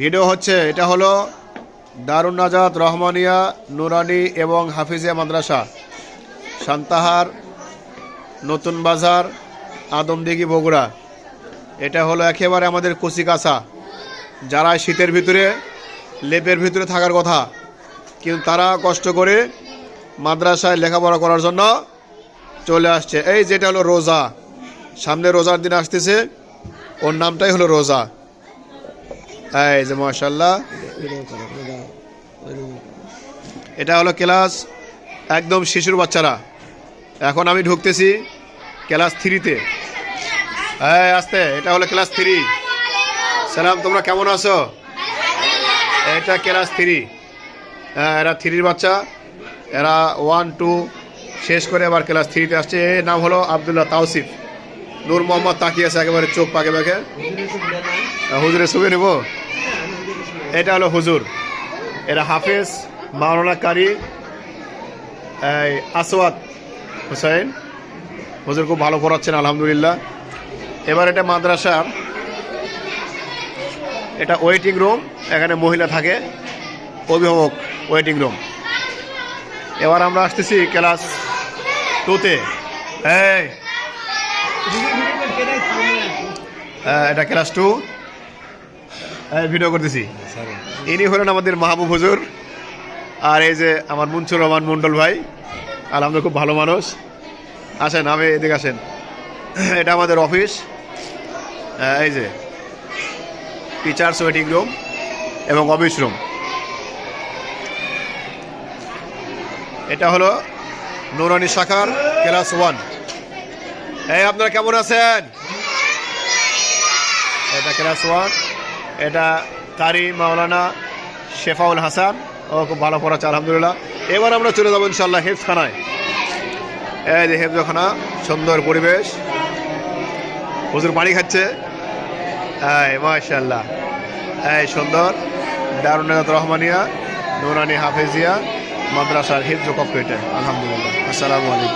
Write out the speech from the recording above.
Video হচ্ছে, এটা হলো দারুণ নাজাত রহমানিয়া, নুরানি এবং হাফিজিয়া মাদ্রাসা। সান্তাহার, নতুন বাজার, আদমদিঘি, বগুড়া। এটা হলো একেবারে আমাদের কচিকাছা যারা শীতের ভিতরে, লেপের ভিতরে থাকার কথা, কিন্তু তারা কষ্ট করে মাদ্রাসায় লেখাপড়া করার জন্য চলে আসছে। এই যেটা হলো রোজা। সামনে রোজার দিন আসতেছে, ওর নামটাই হলো রোজা। এই যে মাশাল্লাহ এটা হলো ক্লাস একদম শিশুর বাচ্চারা। এখন আমি ঢুকতেছি ক্লাস থ্রিতে হ্যাঁ আসতে, এটা হলো ক্লাস থ্রি সালাম, তোমরা কেমন আছো? এটা ক্লাস থ্রি হ্যাঁ এরা থ্রির বাচ্চা। এরা ওয়ান টু শেষ করে আবার ক্লাস থ্রিতে আসছে। এর নাম হলো আবদুল্লাহ তাওসিফ। নূর মোহাম্মদ তাকিয়ে আছে একেবারে চোখ পাকে পাকে। হুজুরে ছবি নেব? এটা হলো হুজুর। এরা হাফেজ মাওলানা কারি এই আসওয়াদ হুসাইন। হুজুর খুব ভালো পড়াচ্ছেন আলহামদুলিল্লাহ। এবার এটা মাদ্রাসার এটা ওয়েটিং রুম এখানে মহিলা থাকে অভিভাবক ওয়েটিং রুম এবার আমরা আসতেছি ক্লাস টুতে হ্যাঁ, এটা ক্লাস টু ভিডিও করতেছি। ইনি হলেন আমাদের মাহবুব হুজুর আর এই যে আমার মুনসুর রহমান মন্ডল ভাই। আর আলহামদুলিল্লাহ খুব ভালো মানুষ। আসেন আমি এদিকে আসেন। এটা আমাদের অফিস এই যে টিচার্স ওয়েটিং রুম এবং অফিস রুম এটা হলো নুরানি শাখার ক্লাস ওয়ান এই, আপনারা কেমন আছেন? এটা ক্লাস ওয়ান এটা কারি মাওলানা শেফাউল হাসান। ও, খুব ভালো পড়াচ্ছে, আলহামদুলিল্লাহ। এবার আমরা চলে যাব ইনশাল্লাহ হেফখানায় এই যে হেফজখানা, সুন্দর পরিবেশ। প্রচুর পানি খাচ্ছে। এই মাশাল্লাহ এই, সুন্দর। দারুনাথ রহমানিয়া, নুরানি হাফেজিয়া, মাদ্রাসার হিফজ কক্ষ এটা আলহামদুলিল্লাহ। আসসালামু আলাইকুম।